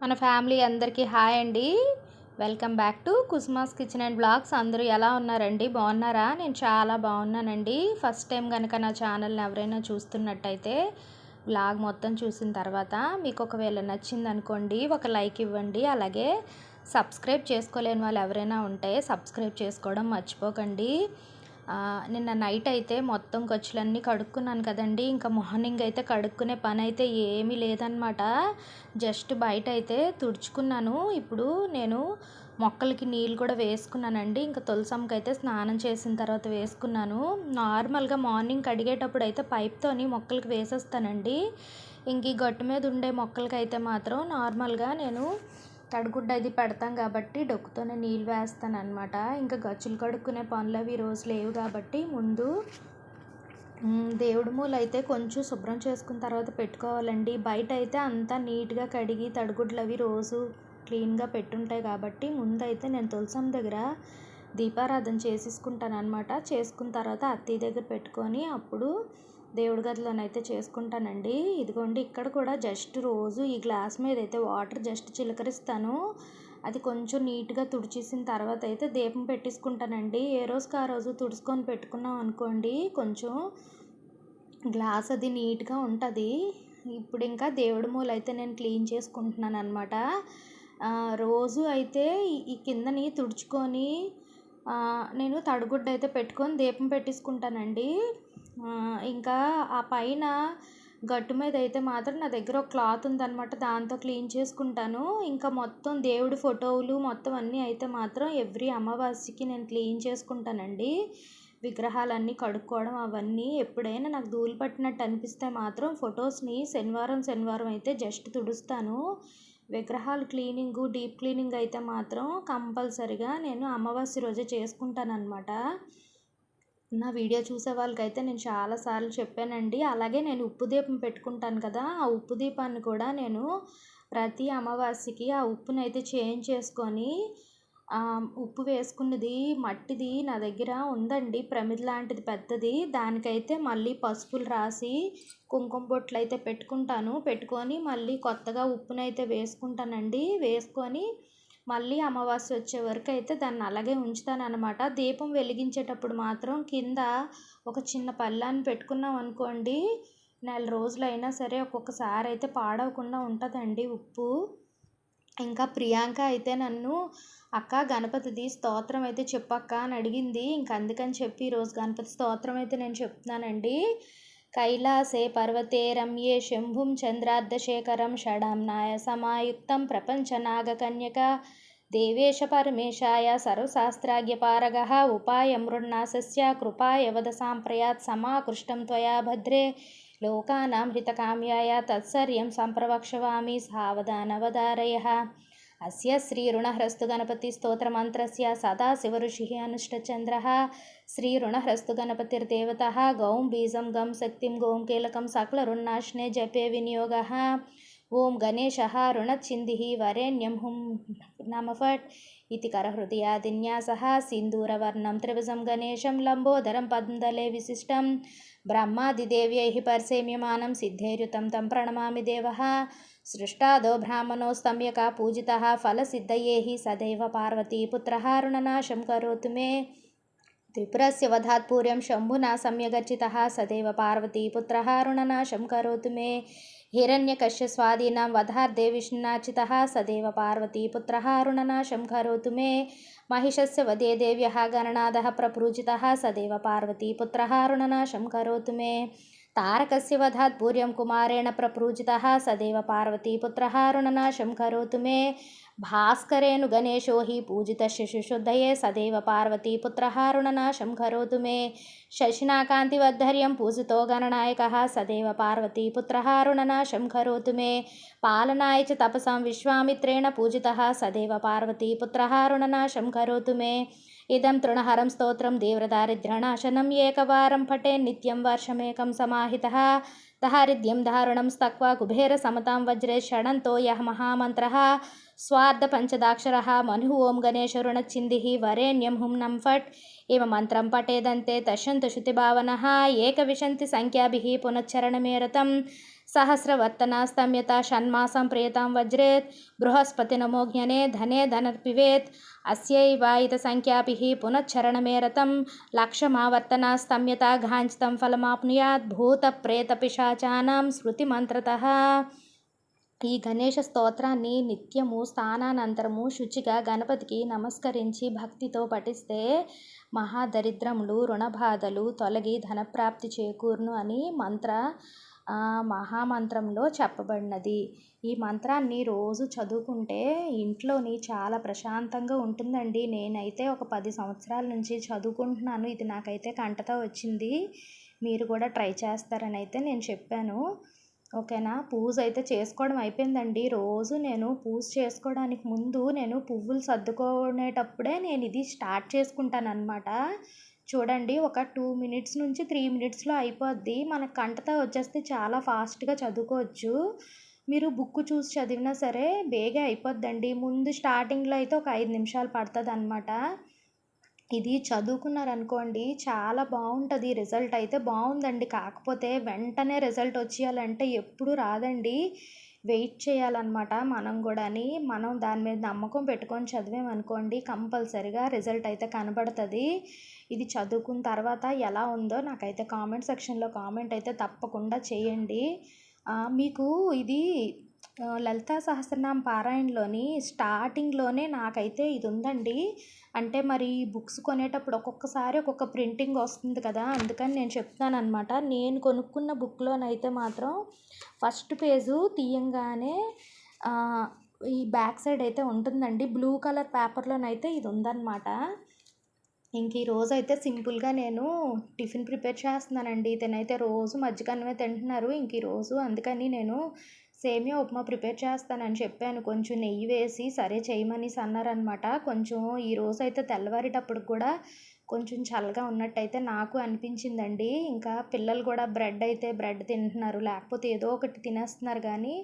మన ఫ్యామిలీ అందరికీ హాయ్ అండి. Welcome back to Kusma's kitchen and vlogs. అందరూ ఎలా ఉన్నారండి? బాగున్నారా? నేను చాలా బాగున్నానండి. ఫస్ట్ టైం కనుక నా ఛానల్ని ఎవరైనా చూస్తున్నట్టయితే బ్లాగ్ మొత్తం చూసిన తర్వాత మీకు ఒకవేళ నచ్చింది అనుకోండి ఒక లైక్ ఇవ్వండి. అలాగే సబ్స్క్రైబ్ చేసుకోలేని వాళ్ళు ఎవరైనా ఉంటే సబ్స్క్రైబ్ చేసుకోవడం మర్చిపోకండి. నిన్న నైట్ అయితే మొత్తం ఖర్చులన్నీ కడుక్కున్నాను కదండి. ఇంకా మార్నింగ్ అయితే కడుక్కునే పని అయితే ఏమీ లేదనమాట జస్ట్ బయట అయితే తుడుచుకున్నాను. ఇప్పుడు నేను మొక్కలకి నీళ్ళు కూడా వేసుకున్నానండి. ఇంకా తులసమ్మకి అయితే స్నానం చేసిన తర్వాత వేసుకున్నాను. నార్మల్గా మార్నింగ్ కడిగేటప్పుడు అయితే పైప్తోని మొక్కలకి వేసేస్తానండి. ఇంక ఈ గట్టు మీద ఉండే మొక్కలకి అయితే మాత్రం నార్మల్గా నేను తడిగుడ్డ అది పెడతాం కాబట్టి డొక్కుతోనే నీళ్ళు వేస్తాను అనమాట ఇంకా గచ్చులు కడుక్కునే పనులు అవి ఈరోజు రోజు లేవు కాబట్టి ముందు దేవుడి మూల అయితే కొంచెం శుభ్రం చేసుకున్న తర్వాత పెట్టుకోవాలండి. బయట అయితే అంతా నీట్గా కడిగి తడిగుడ్లు అవి రోజు క్లీన్గా పెట్టుంటాయి కాబట్టి ముందైతే నేను తులసం దగ్గర దీపారాధన చేసేసుకుంటాను అనమాట చేసుకున్న తర్వాత అత్తయ్య దగ్గర పెట్టుకొని అప్పుడు దేవుడి గదిలోనైతే చేసుకుంటానండి. ఇదిగోండి ఇక్కడ కూడా జస్ట్ రోజు ఈ గ్లాస్ మీద అయితే వాటర్ జస్ట్ చిలకరిస్తాను. అది కొంచెం నీట్గా తుడిచేసిన తర్వాత అయితే దీపం పెట్టేసుకుంటానండి. ఏ రోజుకి ఆ రోజు తుడుచుకొని పెట్టుకున్నాం అనుకోండి కొంచెం గ్లాస్ అది నీట్గా ఉంటుంది. ఇప్పుడు ఇంకా దేవుడి మూల అయితే నేను క్లీన్ చేసుకుంటున్నాను అనమాట రోజు అయితే ఈ- కిందని తుడుచుకొని నేను తడిగుడ్డ అయితే పెట్టుకొని దీపం పెట్టేసుకుంటానండి. ఇంకా ఆ పైన గట్టు మీద అయితే మాత్రం నా దగ్గర ఒక క్లాత్ ఉందన్నమాట దాంతో క్లీన్ చేసుకుంటాను. ఇంకా మొత్తం దేవుడి ఫోటోలు మొత్తం అన్నీ అయితే మాత్రం ఎవ్రీ అమావాస్యకి నేను క్లీన్ చేసుకుంటానండి. విగ్రహాలన్నీ కడుక్కోవడం అవన్నీ ఎప్పుడైనా నాకు ధూళి పట్టినట్టు అనిపిస్తే మాత్రం ఫొటోస్ని శనివారం శనివారం అయితే జస్ట్ తుడుస్తాను. విగ్రహాలు క్లీనింగ్ డీప్ క్లీనింగ్ అయితే మాత్రం కంపల్సరిగా నేను అమావాస్య రోజే చేసుకుంటానన్నమాట. నా వీడియో చూసే వాళ్ళకైతే నేను చాలాసార్లు చెప్పానండి. అలాగే నేను ఉప్పు దీపం పెట్టుకుంటాను కదా ఆ ఉప్పు దీపాన్ని కూడా నేను ప్రతి అమావాస్యకి ఆ ఉప్పుని అయితే చేంజ్ చేసుకొని ఉప్పు వేసుకున్నది మట్టిది నా దగ్గర ఉందండి. ప్రమిద లాంటిది పెద్దది. దానికైతే మళ్ళీ పసుపులు రాసి కుంకుమ బొట్లు అయితే పెట్టుకుంటాను. పెట్టుకొని మళ్ళీ కొత్తగా ఉప్పునైతే వేసుకుంటానండి. వేసుకొని మళ్ళీ అమావాస్య వచ్చే వరకు అయితే దాన్ని అలాగే ఉంచుతాను అనమాట దీపం వెలిగించేటప్పుడు మాత్రం కింద ఒక చిన్న పళ్ళాన్ని పెట్టుకున్నాం అనుకోండి నెల రోజులైనా సరే ఒక్కొక్కసారి అయితే పాడవకుండా ఉంటుందండి ఉప్పు. ఇంకా ప్రియాంక అయితే నన్ను అక్క గణపతిది స్తోత్రం అయితే చెప్పక్క అని అడిగింది. ఇంక అందుకని చెప్పి ఈరోజు గణపతి స్తోత్రం అయితే నేను చెప్తున్నానండి. కైలాసే పర్వతే రమ్యే శంభుం చంద్రార్ధశేఖరం షడాంనాయ సమాయుక్తం ప్రపంచనాగకన్యక దేవేశ పరమేశాయ సర్వశాస్త్రాజ్ఞపారగ ఉపాయ మృణ్నాశస్య కృపాయ వద సాంప్రయాత్ సమాకృష్టం త్వయా భద్రే. లోకానాం హితకామ్యాయ తత్సర్యం సంప్రవక్షవామి సావధానవధారయ అస్య శ్రీరుణహ్రస్తు గణపతి స్తోత్రమంత్రస్య సదాశివఋషిः అనుష్టచంద్రः శ్రీరుణహ్రస్తు గణపతిర్దేవతः గౌం బీజం గం శక్తిం గోం కీలకం సకలరుణాశ్నే జపే వినియోగः ఓం గణేశ రుణచ్ఛింది వరేణ్యం హుం నమ ఫట్ ఇది కరహృదయాదిన్యాస సింధూరవర్ణం త్రిభుజం గణేశం లంబోదరం పద్మదలే విశిష్టం బ్రహ్మాదిదేవ్యై పరిసేమ్యమానం సిద్ధేరుతం తం ప్రణమామి దేవ సృష్టాదో బ్రాహ్మణోస్తంయక పూజిత ఫలసిద్ధయే హి సదైవ పార్వతీపుత్ర రుణనాశం కరోతు మే త్రిపురస్య వధాత్పూర్యం శంభునా సమ్యగర్చిత సదైవ పార్వతీపుత్ర రుణనాశం కరోతు మే मे हिरण्यकश्यस्वादीनां वधार्दे विष्णुनाचितः सदैव पार्वतीपुत्रः ऋणनाशं करोतु मे महिषस्य वधे देव्यः गणनादः प्रपूजितः सदैव पार्वतीपुत्रः ऋणनाशं करोतु मे तारकस्य वधात् पूर्वं कुमारेण प्रपूजितः सदैव पार्वतीपुत्रः ऋणनाशं करोतु मे భాస్కరేను గణేశో హి పూజిత శిశుశుద్ధయే సదేవ పార్వతీపుత్రహారుణనాశం కరోతు మే. శశినాకాంతివద్ధర్యం పూజితో గణనాయక సదేవ పార్వతీపుత్రహారుణనాశం కరోతు మే. పాలనాయ చ తపసాం విశ్వామిత్రేణ పూజిత సదేవ పార్వతీపుత్రహారుణనాశం కరోతు మే. ఇదం తృణహరం స్తోత్రం తీవ్రదారిద్ర్యనాశనం ఏకవారం పఠే నిత్యం వర్షమేకం సమాహిత. దారిద్ర్యం దారుణం స్తక్వా కుబేర సమతాం వజ్రే షడంతో యః మహామంత్ర. స్వార్థ పంచదాక్షర మను ఓం గణేశరుణచ్చింది వరేణ్యం హుం ఫట్. ఇవ మంత్రం పఠేదంతే తశంతు శృతిభావన ఏకవిశంతి సంఖ్యాభి పునశ్చరణమేరతం సహస్రవర్తనాస్తమ్యత షణ్మాసం ప్రియతాం వజ్రేత్. బృహస్పతినమోజ్ఞనే ధనే ధనర్పివేత్. అస్యైవాయితసంఖ్యాభి పునశ్చరణమేరతం లక్షమావర్తనాస్తమ్యత ఘాంచితం ఫలమాప్నుయాత్. భూతప్రేతపిశాచానాం శృతిమంత్రత ఈ గణేష స్తోత్రాన్ని నిత్యము స్థానానంతరము శుచిగా గణపతికి నమస్కరించి భక్తితో పఠిస్తే మహాదరిద్రములు రుణబాధలు తొలగి ధనప్రాప్తి చేకూరును అని మంత్ర మహామంత్రంలో చెప్పబడినది. ఈ మంత్రాన్ని రోజు చదువుకుంటే ఇంట్లోని చాలా ప్రశాంతంగా ఉంటుందండి. నేనైతే ఒక పది సంవత్సరాల నుంచి చదువుకుంటున్నాను. ఇది నాకైతే కంటతో వచ్చింది. మీరు కూడా ట్రై చేస్తారని అయితే నేను చెప్పాను. ఓకేనా? పూజ అయితే చేసుకోవడం అయిపోయిందండి. రోజు నేను పూజ చేసుకోవడానికి ముందు నేను పువ్వులు సర్దుకునేటప్పుడే నేను ఇది స్టార్ట్ చేసుకుంటాను అనమాట చూడండి ఒక టూ మినిట్స్ నుంచి త్రీ మినిట్స్లో అయిపోద్ది. మనకు కంటతో వచ్చేస్తే చాలా ఫాస్ట్గా చదువుకోవచ్చు. మీరు బుక్ చూసి చదివినా సరే బేగా అయిపోద్దండి. ముందు స్టార్టింగ్లో అయితే ఒక ఐదు నిమిషాలు పడుతుంది అనమాట ఇది చదువుకున్నారనుకోండి చాలా బాగుంటుంది రిజల్ట్ అయితే బాగుందండి. కాకపోతే వెంటనే రిజల్ట్ వచ్చేయాలంటే ఎప్పుడు రాదండి. వెయిట్ చేయాలన్నమాట మనం కూడాని. మనం దాని మీద నమ్మకం పెట్టుకొని చదివామనుకోండి కంపల్సరిగా రిజల్ట్ అయితే కనబడుతుంది. ఇది చదువుకున్న తర్వాత ఎలా ఉందో నాకైతే కామెంట్ సెక్షన్లో కామెంట్ అయితే తప్పకుండా చేయండి. మీకు ఇది లలితా సహస్రనామ పారాయణలోని స్టార్టింగ్లోనే నాకైతే ఇది ఉందండి అంటే మరి బుక్స్ కొనేటప్పుడు ఒక్కొక్కసారి ఒక్కొక్క ప్రింటింగ్ వస్తుంది కదా అందుకని నేను చెప్తాను అనమాట నేను కొనుక్కున్న బుక్లోనైతే మాత్రం ఫస్ట్ పేజు తీయంగానే ఈ బ్యాక్ సైడ్ అయితే ఉంటుందండి. బ్లూ కలర్ పేపర్లోనైతే ఇది ఉందన్నమాట ఇంక ఈ రోజు అయితే సింపుల్గా నేను టిఫిన్ ప్రిపేర్ చేస్తున్నానండి. ఇతనైతే రోజు మజ్జిగన్నమే తింటున్నారు. ఇంక ఈరోజు అందుకని నేను సేమియా ఉప్మా ప్రిపేర్ చేస్తానని చెప్పాను. కొంచెం నెయ్యి వేసి సరే చేయమనేసి అన్నారనమాట కొంచెం ఈరోజు అయితే తెల్లవారేటప్పుడు కూడా కొంచెం చల్లగా ఉన్నట్టయితే నాకు అనిపించిందండి. ఇంకా పిల్లలు కూడా బ్రెడ్ అయితే బ్రెడ్ తింటున్నారు. లేకపోతే ఏదో ఒకటి తినేస్తున్నారు కానీ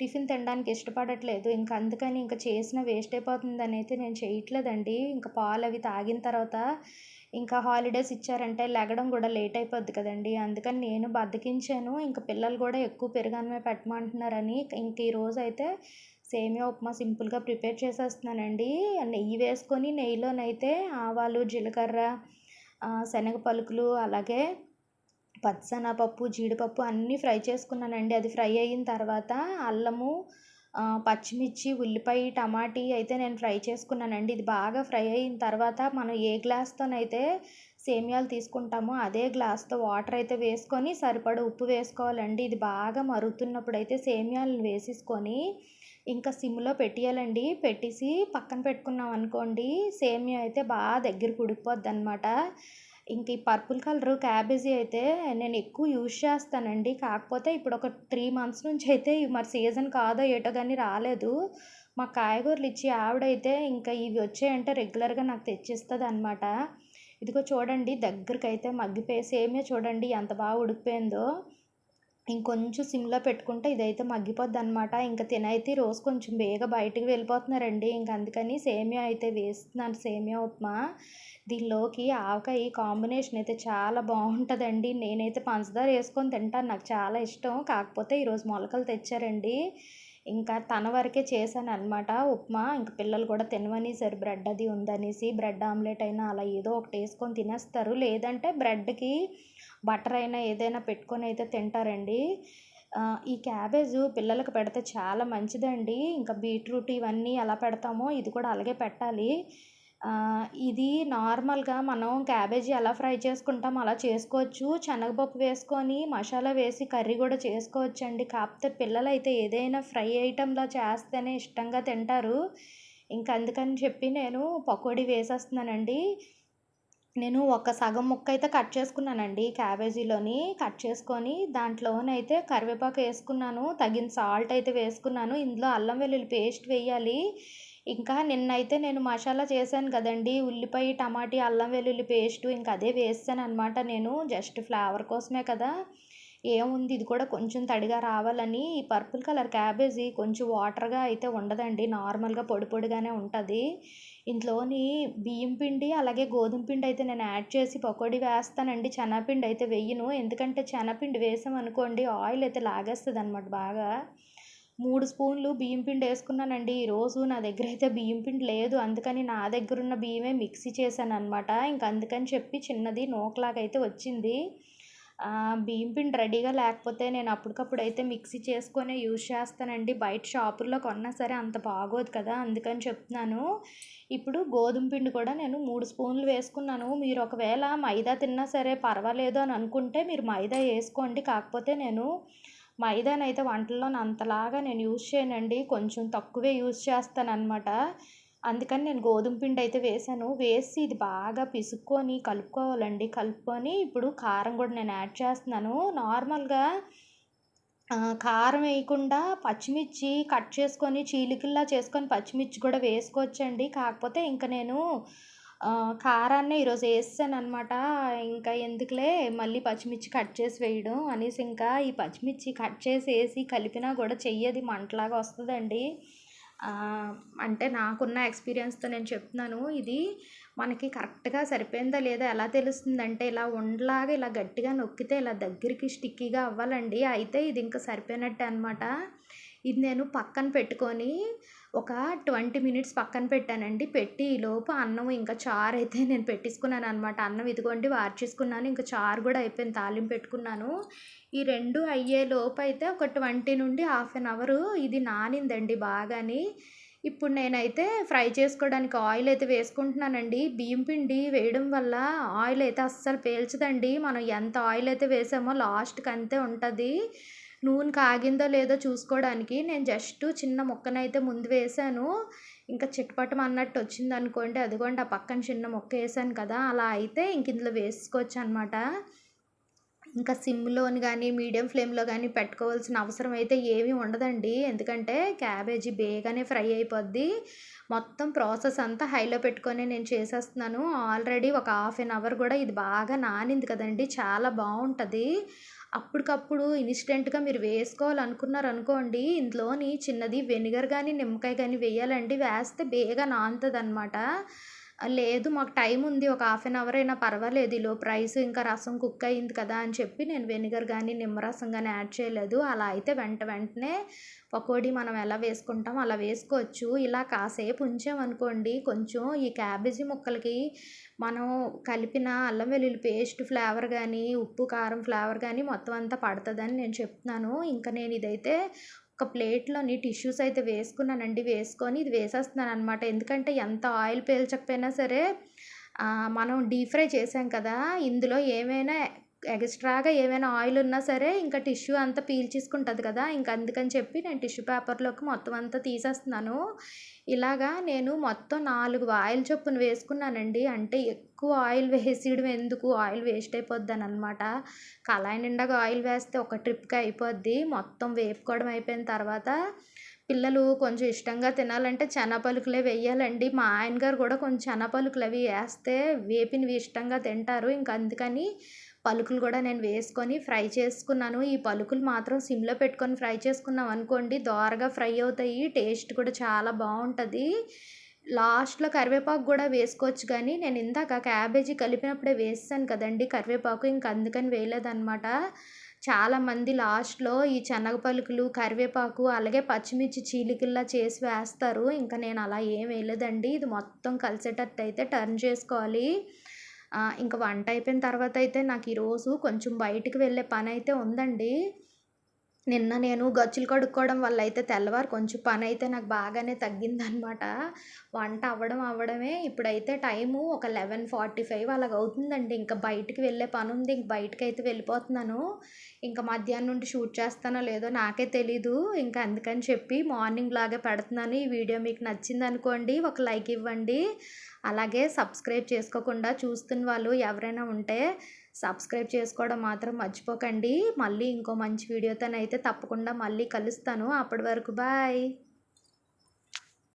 టిఫిన్ తినడానికి ఇష్టపడట్లేదు. ఇంకా అందుకని ఇంకా చేసిన వేస్ట్ అయిపోతుందని అయితే నేను చేయట్లేదండి. ఇంకా పాలు అవి తాగిన తర్వాత ఇంకా హాలిడేస్ ఇచ్చారంటే లెగడం కూడా లేట్ అయిపోద్ది కదండి. అందుకని నేను బద్దకించాను. ఇంకా పిల్లలు కూడా ఎక్కువ పెరుగన్నమే పెట్టమంటున్నారని ఇంక ఈరోజు అయితే సేమియా ఉప్మా సింపుల్గా ప్రిపేర్ చేసేస్తున్నానండి. నెయ్యి వేసుకొని నెయ్యిలోనైతే ఆవాలు జీలకర్ర శనగ పలుకులు అలాగే పచ్చనపప్పు జీడిపప్పు అన్నీ ఫ్రై చేసుకున్నానండి. అది ఫ్రై అయిన తర్వాత అల్లము పచ్చిమిర్చి ఉల్లిపాయ టమాటీ అయితే నేను ఫ్రై చేసుకున్నానండి. ఇది బాగా ఫ్రై అయిన తర్వాత మనం ఏ గ్లాస్తోనైతే సేమియాలు తీసుకుంటామో అదే గ్లాస్తో వాటర్ అయితే వేసుకొని సరిపడ ఉప్పు వేసుకోవాలండి. ఇది బాగా మరుగుతున్నప్పుడు అయితే సేమియాలను వేసేసుకొని ఇంకా సిమ్లో పెట్టేయాలండి. పెట్టేసి పక్కన పెట్టుకున్నాం అనుకోండి సేమియా అయితే బాగా దగ్గరికి ఉడికిపోద్ది అనమాట ఇంక ఈ పర్పుల్ కలర్ క్యాబేజీ అయితే నేను ఎక్కువ యూజ్ చేస్తానండి. కాకపోతే ఇప్పుడు ఒక త్రీ మంత్స్ నుంచి అయితే మరి సీజన్ కాదో ఏటో కానీ రాలేదు. మా కాయగూరలు ఇచ్చి ఆవిడైతే ఇంకా ఇవి వచ్చాయంటే రెగ్యులర్గా నాకు తెచ్చిస్తుంది అనమాట ఇదిగో చూడండి దగ్గరికి అయితే మగ్గిపోయి సేమే చూడండి ఎంత బాగా ఉడికిపోయిందో. ఇంకొంచెం సిమ్లో పెట్టుకుంటే ఇదైతే మగ్గిపోద్ది అనమాట ఇంకా తినైతే రోజు కొంచెం బేగా బయటికి వెళ్ళిపోతున్నారండి. ఇంక అందుకని సేమియా అయితే వేస్తున్నాను సేమియా ఉప్మా. దీనిలోకి ఆవకాయ కాంబినేషన్ అయితే చాలా బాగుంటుందండి. నేనైతే పంచదార వేసుకొని తింటాను నాకు చాలా ఇష్టం. కాకపోతే ఈరోజు మొలకలు తెచ్చారండి. ఇంకా తన వరకే చేశాను అనమాట ఉప్మా ఇంకా పిల్లలు కూడా తినవనేసారు బ్రెడ్ అది ఉందనేసి బ్రెడ్ ఆమ్లెట్ అయినా అలా ఏదో ఒకటి వేసుకొని తినేస్తారు. లేదంటే బ్రెడ్కి బటర్ అయినా ఏదైనా పెట్టుకొని అయితే తింటారండి. ఈ క్యాబేజ్ పిల్లలకు పెడితే చాలా మంచిదండి. ఇంకా బీట్రూట్ ఇవన్నీ ఎలా పెడతామో ఇది కూడా అలాగే పెట్టాలి. ఇది నార్మల్గా మనం క్యాబేజీ ఎలా ఫ్రై చేసుకుంటాం అలా చేసుకోవచ్చు. శనగపప్పు వేసుకొని మసాలా వేసి కర్రీ కూడా చేసుకోవచ్చండి. కాకపోతే పిల్లలు అయితే ఏదైనా ఫ్రై ఐటెంలా చేస్తేనే ఇష్టంగా తింటారు. ఇంకా అందుకని చెప్పి నేను పకోడీ వేసేస్తున్నానండి. నేను ఒక సగం ముక్క అయితే కట్ చేసుకున్నానండి క్యాబేజీలోని. కట్ చేసుకొని దాంట్లోనైతే కరివేపాకు వేసుకున్నాను. తగిన సాల్ట్ అయితే వేసుకున్నాను. ఇందులో అల్లం వెల్లుల్లి పేస్ట్ వేయాలి. ఇంకా నిన్నైతే నేను మసాలా చేశాను కదండి ఉల్లిపాయ టమాటీ అల్లం వెల్లుల్లి పేస్టు ఇంకా అదే వేస్తాను అనమాట నేను జస్ట్ ఫ్లేవర్ కోసమే కదా. ఏముంది ఇది కూడా కొంచెం తడిగా రావాలని. ఈ పర్పుల్ కలర్ క్యాబేజీ కొంచెం వాటర్గా అయితే ఉండదండి నార్మల్గా పొడి పొడిగానే ఉంటుంది. ఇంట్లోని బియ్యం పిండి అలాగే గోధుమ పిండి అయితే నేను యాడ్ చేసి పకోడీ వేస్తానండి. శనగపిండి అయితే వెయ్యను ఎందుకంటే శనగపిండి వేసామనుకోండి ఆయిల్ అయితే లాగేస్తుంది అనమాట బాగా. మూడు స్పూన్లు బియ్యం పిండి వేసుకున్నానండి. ఈరోజు నా దగ్గర అయితే బియ్యం పిండి లేదు. అందుకని నా దగ్గర ఉన్న బియ్యమే మిక్సీ చేశాను అనమాట ఇంక అందుకని చెప్పి చిన్నది నోకలాగా వచ్చింది. బియ్యం పిండి రెడీగా లేకపోతే నేను అప్పటికప్పుడు అయితే మిక్సీ చేసుకొని యూజ్ చేస్తానండి. బయట షాపుల్లో కొన్నా సరే అంత బాగోదు కదా అందుకని చెప్తున్నాను. ఇప్పుడు గోధుమ పిండి కూడా నేను మూడు స్పూన్లు వేసుకున్నాను. మీరు ఒకవేళ మైదా తిన్నా సరే పర్వాలేదు అని అనుకుంటే మీరు మైదా వేసుకోండి. కాకపోతే నేను మైదానైతే వంటల్లో అంతలాగా నేను యూజ్ చేయనండి. కొంచెం తక్కువే యూజ్ చేస్తానన్నమాట. అందుకని నేను గోధుమ పిండి అయితే వేసాను. వేసి ఇది బాగా పిసుక్కొని కలుపుకోవాలండి. కలుపుకొని ఇప్పుడు కారం కూడా నేను యాడ్ చేస్తున్నాను. నార్మల్గా కారం వేయకుండా పచ్చిమిర్చి కట్ చేసుకొని చీలికల్లా చేసుకొని పచ్చిమిర్చి కూడా వేసుకోవచ్చండి. కాకపోతే ఇంకా నేను కారాన్ని ఈరోజు వేసాను అనమాట ఇంకా ఎందుకులే మళ్ళీ పచ్చిమిర్చి కట్ చేసి వేయడం అనేసి ఇంకా ఈ పచ్చిమిర్చి కట్ చేసి వేసి కలిపినా కూడా చెయ్యది మంటలాగా వస్తుందండి. అంటే నాకున్న ఎక్స్పీరియన్స్తో నేను చెప్తున్నాను ఇది మనకి కరెక్ట్గా సరిపోయిందా లేదా ఎలా తెలుస్తుందంటే ఇలా ఉండలాగా ఇలా గట్టిగా నొక్కితే ఇలా దగ్గరికి స్టిక్కీగా అవ్వాలండి. అయితే ఇది ఇంకా సరిపోయినట్టే అనమాట ఇది నేను పక్కన పెట్టుకొని ఒక ట్వంటీ మినిట్స్ పక్కన పెట్టానండి. పెట్టి ఈలోపు అన్నం ఇంకా చారు అయితే నేను పెట్టేసుకున్నాను అనమాట అన్నం ఇదిగోండి వార్చేసుకున్నాను. ఇంకా చారు కూడా అయిపోయింది. తాలింపు పెట్టుకున్నాను. ఈ రెండు అయ్యే లోపు అయితే ఒక ట్వంటీ నుండి హాఫ్ అన్ అవరు ఇది నానిందండి బాగాని. ఇప్పుడు నేనైతే ఫ్రై చేసుకోవడానికి ఆయిల్ అయితే వేసుకుంటున్నానండి. బియ్యం పిండి వేయడం వల్ల ఆయిల్ అయితే అస్సలు పేల్చదండి. మనం ఎంత ఆయిల్ అయితే వేసామో లాస్ట్కి అంతే ఉంటుంది. నూనె కాగిందో లేదో చూసుకోవడానికి నేను జస్ట్ చిన్న ముక్కనైతే ముందు వేసాను. ఇంకా చిట్పటం అన్నట్టు వచ్చింది అనుకోండి అదిగోండి ఆ పక్కన చిన్న మొక్క వేసాను కదా అలా అయితే ఇంక ఇందులో వేసుకోవచ్చు అనమాట ఇంకా సిమ్లోని కానీ మీడియం ఫ్లేమ్లో కానీ పెట్టుకోవాల్సిన అవసరం అయితే ఏమీ ఉండదండి. ఎందుకంటే క్యాబేజీ బేగానే ఫ్రై అయిపోద్ది. మొత్తం ప్రాసెస్ అంతా హైలో పెట్టుకొని నేను చేసేస్తున్నాను. ఆల్రెడీ ఒక హాఫ్ అన్ అవర్ కూడా ఇది బాగా నానింది కదండి చాలా బాగుంటుంది. అప్పటికప్పుడు ఇన్స్టెంట్గా మీరు వేసుకోవాలనుకున్నారు అనుకోండి ఇందులోని చిన్నది వెనిగర్ కానీ నిమ్మకాయ కానీ వేయాలండి. వేస్తే బేగా నానుతుంది అనమాట లేదు మాకు టైం ఉంది ఒక హాఫ్ అన్ అవర్ అయినా పర్వాలేదు ఈలో రైస్ ఇంకా రసం కుక్ అయింది కదా అని చెప్పి నేను వెనిగర్ కానీ నిమ్మరసం కానీ యాడ్ చేయలేదు. అలా అయితే వెంట వెంటనే పకోడీ మనం ఎలా వేసుకుంటాం అలా వేసుకోవచ్చు. ఇలా కాసేపు ఉంచామనుకోండి కొంచెం ఈ క్యాబేజీ ముక్కలకి మనం కలిపిన అల్లం వెల్లుల్లి పేస్ట్ ఫ్లేవర్ కానీ ఉప్పు కారం ఫ్లేవర్ కానీ మొత్తం అంతా పడుతుందని నేను చెప్తున్నాను. ఇంకా నేను ఇదైతే ఒక ప్లేట్లోని టిష్యూస్ అయితే వేసుకున్నానండి వేసుకొని ఇది వేసేస్తున్నాను అనమాట ఎందుకంటే ఎంత ఆయిల్ పీల్చకపోయినా సరే మనం డీప్ ఫ్రై చేసాం కదా ఇందులో ఏమైనా ఎక్స్ట్రాగా ఏమైనా ఆయిల్ ఉన్నా సరే ఇంకా టిష్యూ అంతా పీల్చేసుకుంటుంది కదా ఇంకా అందుకని చెప్పి నేను టిష్యూ పేపర్లోకి మొత్తం అంతా తీసేస్తున్నాను. ఇలాగా నేను మొత్తం నాలుగు ఆయిల్ చొప్పున వేసుకున్నానండి. అంటే ఎక్కువ ఆయిల్ వేసేయడం ఎందుకు? ఆయిల్ వేస్ట్ అయిపోద్దని అనమాట కళాయి నిండాగా ఆయిల్ వేస్తే ఒక ట్రిప్కి అయిపోద్ది. మొత్తం వేపుకోవడం అయిపోయిన తర్వాత పిల్లలు కొంచెం ఇష్టంగా తినాలంటే పలుకులే వేయాలండి. మా ఆయన గారు కూడా కొంచెం చెనపలుకులు అవి వేస్తే వేపినవి ఇష్టంగా తింటారు. ఇంకా అందుకని పలుకులు కూడా నేను వేసుకొని ఫ్రై చేసుకున్నాను. ఈ పలుకులు మాత్రం సిమ్లో పెట్టుకొని ఫ్రై చేసుకున్నాం అనుకోండి దోరగా ఫ్రై అవుతాయి. టేస్ట్ కూడా చాలా బాగుంటుంది. లాస్ట్లో కరివేపాకు కూడా వేసుకోవచ్చు కానీ నేను ఇందాక క్యాబేజీ కలిపినప్పుడే వేసాను కదండి కరివేపాకు ఇంక అందుకని వేయలేదన్నమాట. చాలామంది లాస్ట్లో ఈ శనగ పలుకులు కరివేపాకు అలాగే పచ్చిమిర్చి చీలికల్లా చేసి వేస్తారు. ఇంకా నేను అలా ఏం వేయలేదండి. ఇది మొత్తం కలిసేటట్టు అయితే టర్న్ చేసుకోవాలి. ఇంకా వంట అయిపోయిన తర్వాత అయితే నాకు ఈరోజు కొంచెం బయటికి వెళ్ళే పని అయితే ఉందండి. నిన్న నేను గచ్చులు కడుక్కోవడం వల్ల అయితే తెల్లవారు కొంచెం పని అయితే నాకు బాగానే తగ్గిందనమాట. వంట అవ్వడం అవ్వడమే. ఇప్పుడైతే టైము ఒక లెవెన్ ఫార్టీ ఫైవ్ అలాగ అవుతుందండి. ఇంకా బయటికి వెళ్ళే పని ఉంది. ఇంక బయటకి అయితే వెళ్ళిపోతున్నాను. ఇంకా మధ్యాహ్నం నుండి షూట్ చేస్తానో లేదో నాకే తెలీదు. ఇంకా అందుకని చెప్పి మార్నింగ్ లాగే పెడుతున్నాను. ఈ వీడియో మీకు నచ్చింది అనుకోండి ఒక లైక్ ఇవ్వండి. అలాగే సబ్స్క్రైబ్ చేసుకోకుండా చూస్తున్న వాళ్ళు ఎవరైనా ఉంటే సబ్స్క్రైబ్ చేసుకోవడం మాత్రం మర్చిపోకండి. మళ్ళీ ఇంకో మంచి వీడియోతోనైతే తప్పకుండా మళ్ళీ కలుస్తాను. అప్పటి వరకు బాయ్.